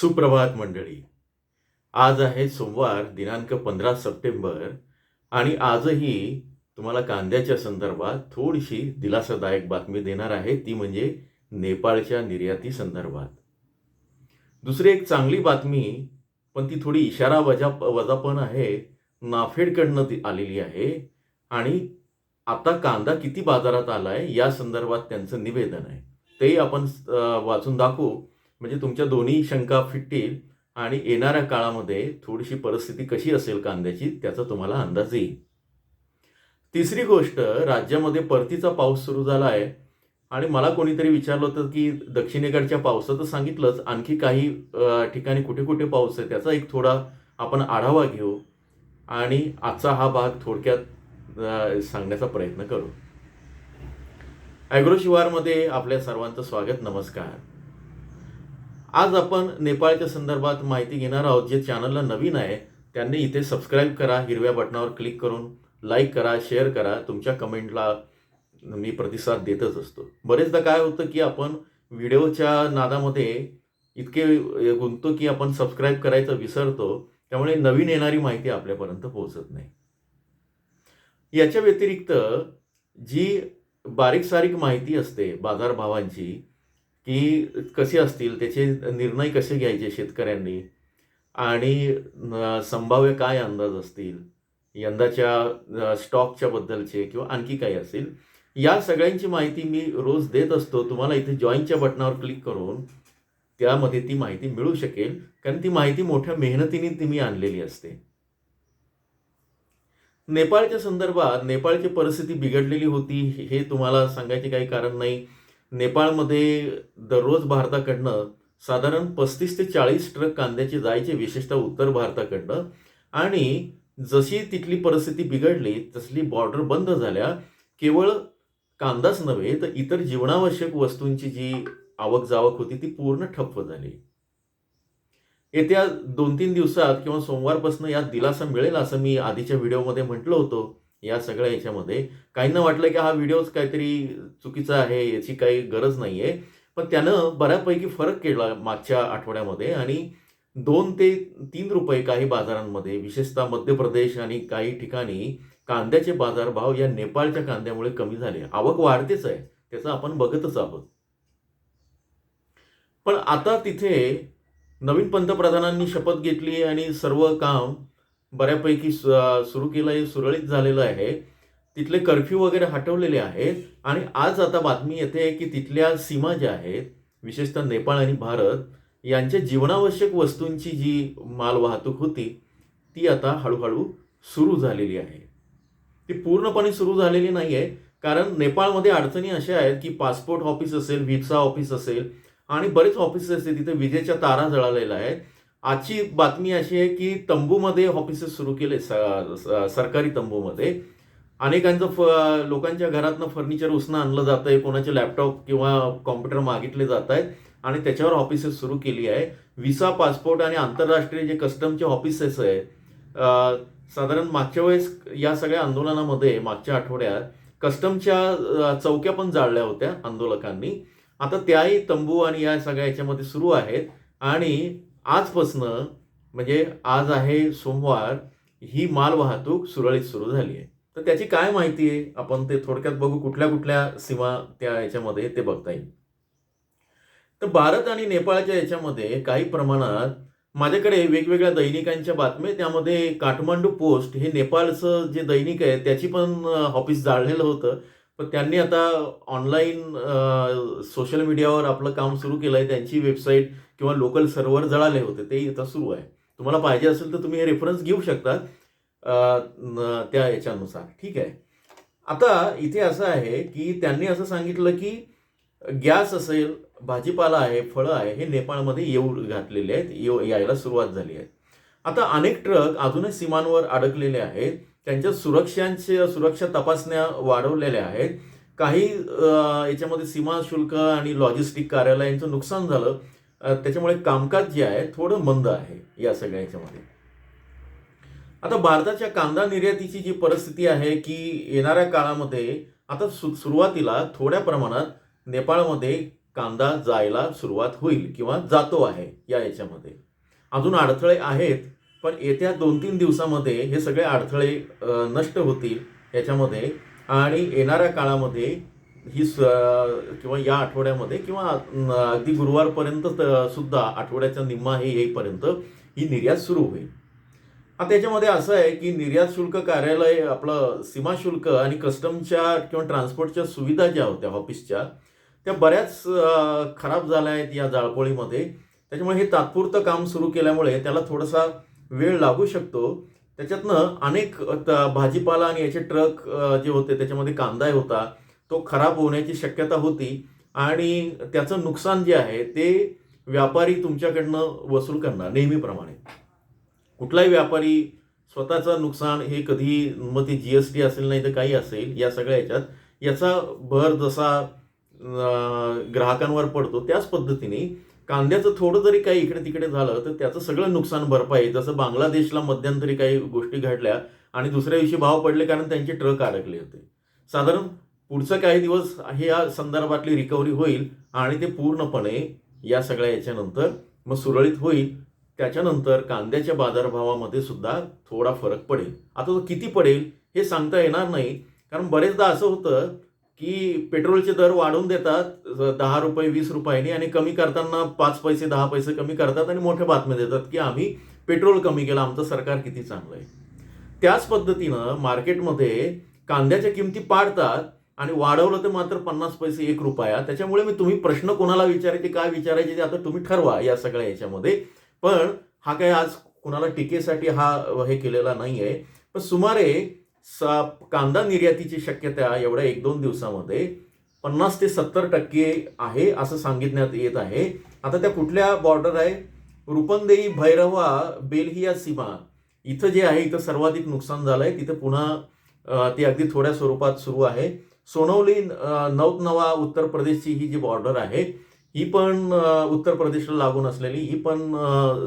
सुप्रभात मंडळी. आज आहे सोमवार दिनांक पंधरा सप्टेंबर आणि आजही तुम्हाला कांद्याच्या संदर्भात थोडीशी दिलासादायक बातमी देणार आहे. ती म्हणजे नेपाळच्या निर्याती संदर्भात. दुसरी एक चांगली बातमी पण ती थोडी इशारा वजा वजा पण आहे नाफेडकडनं ती आलेली आहे आणि आता कांदा किती बाजारात आलाय या संदर्भात त्यांचं निवेदन आहे. तेही आपण वाचून दाखवू. म्हणजे तुमच्या दोन्ही शंका फिटतील आणि येणाऱ्या काळामध्ये थोडीशी परिस्थिती कशी असेल कांद्याची त्याचा तुम्हाला अंदाज येईल. तिसरी गोष्ट राज्यामध्ये परतीचा पाऊस सुरू झाला आहे आणि मला कोणीतरी विचारलं होतं की दक्षिणेकडच्या पावसाचं सांगितलंच आणखी काही ठिकाणी कुठे कुठे पाऊस आहे त्याचा एक थोडा आपण आढावा घेऊ आणि आजचा हा भाग थोडक्यात सांगण्याचा प्रयत्न करू. ॲग्रो शिवारमध्ये आपल्या सर्वांचं स्वागत नमस्कार. आज आपण नेपाळच्या संदर्भात माहिती घेणार आहोत. जे चॅनलला नवीन आहे त्यांनी इथे सबस्क्राईब करा हिरव्या बटनावर क्लिक करून लाईक करा शेअर करा. तुमच्या कमेंटला मी प्रतिसाद देतच असतो. बरेचदा काय होतं की आपण व्हिडिओच्या नादामध्ये इतके गुंततो की आपण सबस्क्राईब करायचं विसरतो त्यामुळे नवीन येणारी माहिती आपल्यापर्यंत पोहोचत नाही. याच्या व्यतिरिक्त जी बारीक सारीक माहिती असते बाजारभावांची की कसे असतील त्याचे निर्णय कसे घ्यायचे शेतकऱ्यांनी? आणि संभाव्य काय अंदाज असतील? यंदाच्या स्टॉकच्या बद्दलचे किंवा आणखी काही असेल? या सगळ्यांची माहिती मी रोज देत असतो. तुम्हाला इथे जॉईनच्या बटनावर क्लिक करून त्यामध्ये ती माहिती मिळू शकेल. कारण ती माहिती मोठ्या मेहनतीने ती मी आणलेली असते. नेपाळच्या संदर्भात नेपाळची परिस्थिती बिघडलेली होती. हे तुम्हाला सांगायचे काही कारण नाही. नेपाळमध्ये दररोज भारताकडनं साधारण पस्तीस ते चाळीस ट्रक कांद्याचे जायचे विशेषतः उत्तर भारताकडनं. आणि जशी तिथली परिस्थिती बिघडली तसली बॉर्डर बंद झाल्या. केवळ कांदाच नव्हे तर इतर जीवनावश्यक वस्तूंची जी आवक जावक होती ती पूर्ण ठप्प झाली. येत्या दोन तीन दिवसात किंवा सोमवारपासून यात दिलासा मिळेल असं मी आधीच्या व्हिडिओमध्ये म्हटलं होतं. या सगळ्या याच्यामध्ये. काहींना वाटलं की हा व्हिडिओच काहीतरी चुकीचा आहे याची काही गरज नाही आहे पण त्यानं बऱ्यापैकी फरक केला मागच्या आठवड्यामध्ये आणि दोन ते तीन रुपये काही बाजारांमध्ये विशेषतः मध्य प्रदेश आणि काही ठिकाणी कांद्याचे बाजारभाव या नेपाळच्या कांद्यामुळे कमी झाले. आवक वाढतेच आहे त्याचं आपण बघतच आहोत. पण आता तिथे नवीन पंतप्रधानांनी शपथ घेतली आणि सर्व काम बऱ्यापैकी सुरू केलं आहे सुरळीत झालेलं आहे. तिथले कर्फ्यू वगैरे हटवलेले आहेत. आणि आज आता बातमी येते की तिथल्या सीमा ज्या आहेत विशेषतः नेपाळ आणि भारत यांच्या जीवनावश्यक वस्तूंची जी माल वाहतूक होती ती आता हळूहळू सुरू झालेली आहे. ती पूर्णपणे सुरू झालेली नाही आहे कारण नेपाळमध्ये अडचणी अशा आहेत की पासपोर्ट ऑफिस असेल व्हिसा ऑफिस असेल आणि बरेच ऑफिसेस आहेत तिथे विजेच्या तारा जळालेल्या आहेत. आजची बातमी अशी आहे की तंबूमध्ये ऑफिसेस सुरू केले स- सरकारी तंबूमध्ये. अनेकांचं फ लोकांच्या घरातनं फर्निचर उसणं आणलं जातं आहे कोणाचे लॅपटॉप किंवा कॉम्प्युटर मागितले जात आहेत आणि त्याच्यावर ऑफिसेस सुरू केली आहे. विसा पासपोर्ट आणि आंतरराष्ट्रीय जे कस्टमचे ऑफिसेस आहे साधारण मागच्या वेळेस या सगळ्या आंदोलनामध्ये मागच्या आठवड्यात कस्टमच्या चौक्या पण जाळल्या होत्या आंदोलकांनी. आता त्याही तंबू आणि या सगळ्या याच्यामध्ये सुरू आहेत आणि आजपासनं म्हणजे आज आहे सोमवार ही माल वाहतूक सुरळीत सुरू झाली आहे. तर त्याची काय माहिती आहे? आपण ते थोडक्यात बघू कुठल्या कुठल्या सीमा त्या याच्यामध्ये ते बघता येईल. तर भारत आणि नेपाळच्या याच्यामध्ये काही प्रमाणात माझ्याकडे वेगवेगळ्या दैनिकांच्या बातम्या त्यामध्ये काठमांडू पोस्ट हे नेपाळचं जे दैनिक आहे त्याची पण ऑफिस जाळलेलं होतं. पण त्यांनी आता ऑनलाईन सोशल मीडियावर आपलं काम सुरू केलं आहे त्यांची वेबसाईट किंवा लोकल सर्व्हर जळाले होते. ते आता सुरू आहे. तुम्हाला पाहिजे असेल तर तुम्ही हे रेफरन्स घेऊ शकता. त्या याच्यानुसार. ठीक आहे? आता इथे असं आहे की त्यांनी असं सांगितलं की गॅस असेल भाजीपाला आहे फळं आहे हे नेपाळमध्ये येऊ घातलेले आहेत येऊ यायला सुरुवात झाली आहे. आता अनेक ट्रक अजूनही सीमांवर अडकलेले आहेत त्यांच्या सुरक्षांचे सुरक्षा तपासण्या वाढवलेल्या आहेत. काही याच्यामध्ये सीमा शुल्क आणि लॉजिस्टिक कार्यालयांचं नुकसान झालं. त्याच्यामुळे कामकाज जे आहे थोडं मंद आहे या सगळ्या याच्यामध्ये. आता भारताच्या कांदा निर्यातीची जी परिस्थिती आहे की येणाऱ्या काळामध्ये आता सु सुरुवातीला थोड्या प्रमाणात नेपाळमध्ये कांदा जायला सुरुवात होईल किंवा जातो आहे या याच्यामध्ये. अजून अडथळे आहेत पण येत्या दोन तीन दिवसामध्ये हे सगळे अडथळे नष्ट होतील याच्यामध्ये आणि येणाऱ्या काळामध्ये ही स किंवा या आठवड्यामध्ये किंवा अगदी गुरुवारपर्यंत सुद्धा आठवड्याचा निम्मा हे येईपर्यंत ही निर्यात सुरू होईल. आता त्याच्यामध्ये असं आहे की निर्यात शुल्क कार्यालय आपलं सीमा शुल्क आणि कस्टमच्या किंवा ट्रान्सपोर्टच्या सुविधा ज्या होत्या ऑफिसच्या त्या बऱ्याच खराब झाल्या आहेत या जाळपोळीमध्ये. त्याच्यामुळे हे तात्पुरतं काम सुरू केल्यामुळे त्याला थोडासा वेळ लागू शकतो. त्याच्यातनं अनेक भाजीपाला आणि याचे ट्रक जे होते त्याच्यामध्ये कांदा होता तो खराब होण्याची शक्यता होती. आणि त्याचं नुकसान जे आहे ते व्यापारी तुमच्याकडनं वसूल करणार नेहमीप्रमाणे. कुठलाही व्यापारी स्वतःचं नुकसान हे कधी मग ते जी एस टी असेल नाही तर काही असेल या सगळ्या याच्यात याचा भर जसा ग्राहकांवर पडतो त्याच पद्धतीने कांद्याचं थोडं जरी काही इकडे तिकडे झालं तर त्याचं सगळं नुकसान भरपाई जसं बांगलादेशला मध्यंतरी काही गोष्टी घडल्या आणि दुसऱ्या दिवशी भाव पडले कारण त्यांचे ट्रक अडकले होते. साधारण पुढचं काही दिवस हे या संदर्भातली रिकव्हरी होईल आणि ते पूर्णपणे या सगळ्या याच्यानंतर मग सुरळीत होईल. त्याच्यानंतर कांद्याच्या बाजारभावामध्ये सुद्धा थोडा फरक पडेल. आता तो किती पडेल हे सांगता येणार नाही. कारण बरेचदा असं होतं की पेट्रोलचे दर वाढवून देतात दहा रुपये वीस रुपयांनी आणि कमी करताना पाच पैसे दहा पैसे कमी करतात आणि मोठ्या बातम्या देतात की आम्ही पेट्रोल कमी केलं आमचं सरकार किती चांगलं आहे. त्याच पद्धतीनं मार्केटमध्ये कांद्याच्या किमती पाडतात आणि वाढवलं तर मात्र पन्नास पैसे एक रुपया. त्याच्यामुळे मी तुम्ही प्रश्न कोणाला विचारायचे काय विचारायचे ते आता तुम्ही ठरवा या सगळ्या याच्यामध्ये. पण हा काय आज कुणाला टीकेसाठी हा हे केलेला नाही आहे पण सुमारे सा कांदा निर्यातीची शक्यता एवढ्या एक दोन दिवसामध्ये पन्नास ते सत्तर टक्के आहे असं सांगितण्यात येत आहे. आता त्या कुठल्या बॉर्डर आहे? रुपनदेई भैरवा बेलहिया सीमा. इथं जे आहे इथं सर्वाधिक नुकसान झालं आहे तिथं पुन्हा ते ती अगदी थोड्या स्वरूपात सुरू आहे. सोनवली अ, नौतनवा उत्तर प्रदेशची ही जी बॉर्डर आहे ही पण उत्तर प्रदेशला लागून असलेली ही पण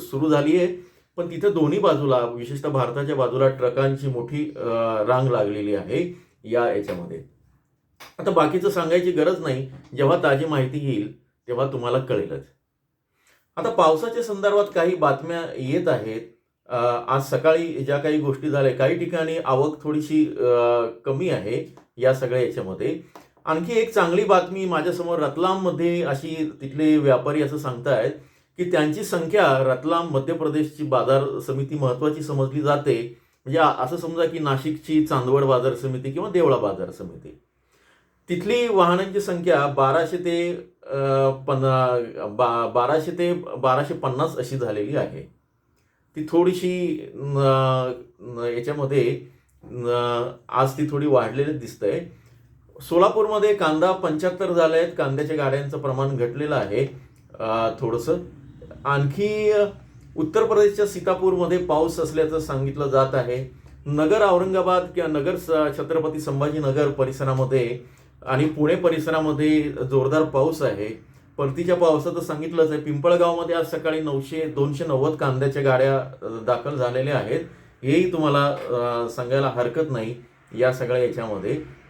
सुरू झाली आहे पण तिथे दोन्ही बाजूला विशेषतः भारताच्या बाजूला ट्रकांची मोठी रांग लागलेली आहे या याच्यामध्ये. आता बाकीचं सांगायची गरज नाही. जेव्हा ताजी माहिती येईल तेव्हा तुम्हाला कळेलच. आता पावसाच्या संदर्भात काही बातम्या येत आहेत. आज सकाळी ज्या काही गोष्टी झाल्या काही ठिकाणी आवक थोडीशी कमी आहे या सगळ्या याच्यामध्ये. आणखी एक चांगली बातमी माझ्यासमोर रतलाममध्ये अशी तिथले व्यापारी असं सांगतायत की त्यांची संख्या रतलाम मध्य प्रदेशची बाजार समिती महत्वाची समजली जाते. म्हणजे असं समजा की नाशिकची चांदवड बाजार समिती किंवा देवळा बाजार समिती. तिथली वाहनांची संख्या बाराशे ते पन्ना बा बाराशे ते बाराशे पन्नास अशी झालेली आहे. ती थोडीशी याच्यामध्ये आज ती थोडी वाढलेली दिसतंय. सोलापूरमध्ये कांदा पंच्याहत्तर झाले आहेत कांद्याच्या गाड्यांचं प्रमाण घटलेलं आहे. थोडंसं. आणखी उत्तर प्रदेशच्या सीतापूरमध्ये पाऊस असल्याचं सांगितलं जात आहे. नगर औरंगाबाद किंवा नगर स- छत्रपती संभाजीनगर परिसरामध्ये आणि पुणे परिसरामध्ये जोरदार पाऊस आहे. परतीच्या पावसाचं सांगितलंच आहे. पिंपळगावमध्ये आज सकाळी नऊशे दोनशे नव्वद कांद्याच्या गाड्या दाखल झालेल्या आहेत. हेही तुम्हाला सांगायला हरकत नाही या सगळ्या याच्यामध्ये.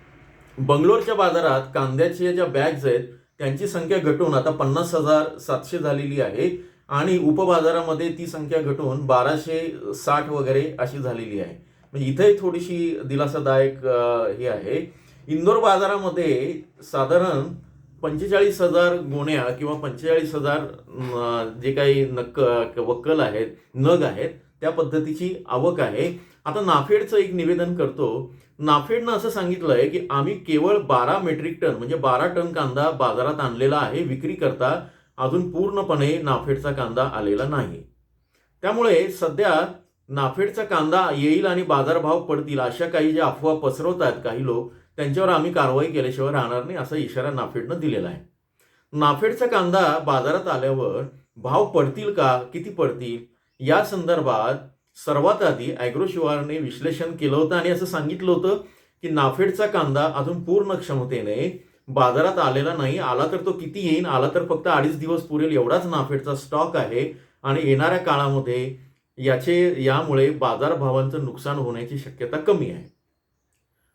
बंगलोरच्या बाजारात कांद्याच्या ज्या बॅग्स आहेत त्यांची संख्या घटून आता पन्नास हजार सातशे झालेली आहे आणि उपबाजारामध्ये ती संख्या घटून बाराशे साठ वगैरे अशी झालेली आहे. म्हणजे इथेही थोडीशी दिलासादायक हे आहे. इंदोर बाजारामध्ये साधारण पंचेचाळीस हजार गोण्या किंवा पंचेचाळीस हजार जे काही नक्क वक्कल आहेत नग आहेत त्या पद्धतीची आवक आहे. आता नाफेडचं एक निवेदन करतो नाफेडनं असं सांगितलं आहे की आम्ही केवळ बारा मेट्रिक टन म्हणजे बारा टन कांदा बाजारात आणलेला आहे विक्री करता अजून पूर्णपणे नाफेडचा कांदा आलेला नाही. त्यामुळे सध्या नाफेडचा कांदा येईल आणि बाजारभाव पडतील अशा काही ज्या अफवा पसरवत आहेत काही लोक त्यांच्यावर आम्ही कारवाई केल्याशिवाय राहणार नाही असा इशारा नाफेडनं दिलेला आहे. नाफेडचा कांदा बाजारात आल्यावर भाव पडतील का किती पडतील या संदर्भात सर्वात आधी अॅग्रोशिवारने विश्लेषण केलं होतं आणि असं सांगितलं होतं की नाफेडचा कांदा अजून पूर्ण क्षमतेने बाजारात आलेला नाही आला तर तो किती येईल आला तर फक्त अडीच दिवस पुरेल एवढाच नाफेडचा स्टॉक आहे आणि येणाऱ्या काळामध्ये याचे यामुळे बाजारभावांचं नुकसान होण्याची शक्यता कमी आहे.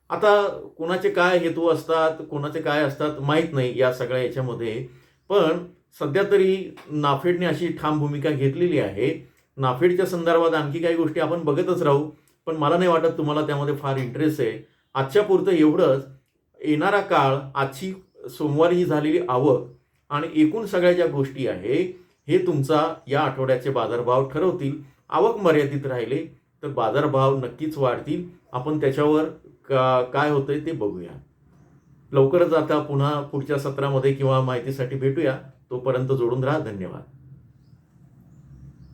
आता कोणाचे काय हेतू असतात कोणाचे काय असतात माहीत नाही या सगळ्या याच्यामध्ये पण सध्या तरी नाफेडने अशी ठाम भूमिका घेतलेली आहे नाफेडच्या संदर्भात आणखी काही गोष्टी आपण बघतच राहू. पण मला नाही वाटत तुम्हाला त्यामध्ये फार इंटरेस्ट आहे. आजच्या पुरतं एवढंच. येणारा काळ आजची सोमवारी ही झालेली आवक आणि एकूण सगळ्या ज्या गोष्टी आहे हे तुमचा या आठवड्याचे बाजारभाव ठरवतील. आवक मर्यादित राहिले तर बाजारभाव नक्कीच वाढतील. आपण त्याच्यावर का काय होतंय ते बघूया. लवकरच आता पुन्हा पुढच्या सत्रामध्ये किंवा माहितीसाठी भेटूया. तोपर्यंत जोडून राहा. धन्यवाद.